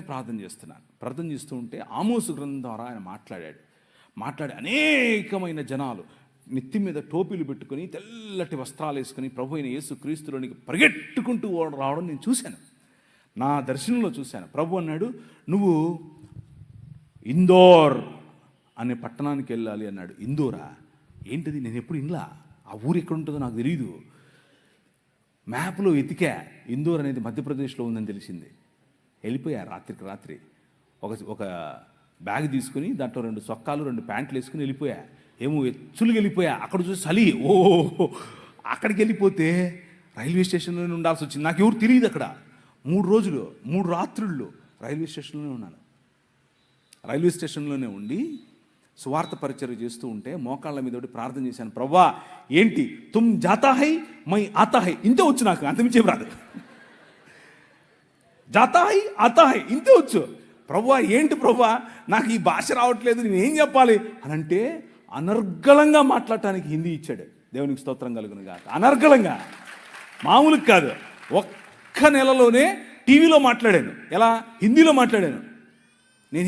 ప్రార్థన చేస్తున్నాను. ప్రార్థన చేస్తూ ఉంటే ఆమోసు గ్రంథం ద్వారా ఆయన మాట్లాడాడు. మాట్లాడే అనేకమైన జనాలు నెత్తి మీద టోపీలు పెట్టుకొని తెల్లటి వస్త్రాలు వేసుకొని ప్రభు అయిన యేసు క్రీస్తులోనికి పరిగెట్టుకుంటూ రావడం నేను చూశాను. నా దర్శనంలో చూశాను. ప్రభు అన్నాడు నువ్వు ఇందోర్ అనే పట్టణానికి వెళ్ళాలి అన్నాడు. ఇందోరా? ఏంటిది? నేను ఎప్పుడు ఇండ్లా? ఆ ఊరు ఎక్కడ ఉంటుందో నాకు తెలియదు మ్యాప్లో ఎతికా ఇందోర్ అనేది మధ్యప్రదేశ్లో ఉందని తెలిసింది. వెళ్ళిపోయారు రాత్రికి రాత్రి. ఒక ఒక బ్యాగ్ తీసుకుని దాంట్లో రెండు సొక్కాలు రెండు ప్యాంట్లు వేసుకుని వెళ్ళిపోయా. ఏమో ఎచ్చులు వెళ్ళిపోయా అక్కడ చూసి చలి. ఓ అక్కడికి వెళ్ళిపోతే రైల్వే స్టేషన్లోనే ఉండాల్సి వచ్చింది. నాకు ఎవరు తెలియదు అక్కడ. మూడు రోజులు మూడు రాత్రుళ్ళు రైల్వే స్టేషన్లోనే ఉన్నాను. రైల్వే స్టేషన్లోనే ఉండి సువార్త పరిచయం చేస్తూ ఉంటే మోకాళ్ళ మీద ఒకటి ప్రార్థన చేశాను. ప్రవ్వా ఏంటి? తుమ్ జాతా హై మై ఆతా హై ఇంతే వచ్చు నాకు. అంతమించే రాదు. జతాయి అతాయి ఇంతే వచ్చు. ప్రభా ఏంటి ప్రభా నాకు ఈ భాష రావట్లేదు నేను ఏం చెప్పాలి? అని అంటే అనర్గళంగా మాట్లాడటానికి హిందీ ఇచ్చాడు. దేవునికి స్తోత్రం కలుగును కాక అనర్గళంగా. మామూలుగా కాదు. ఒక్క నెలలోనే టీవీలో మాట్లాడాను. ఎలా? హిందీలో మాట్లాడాను.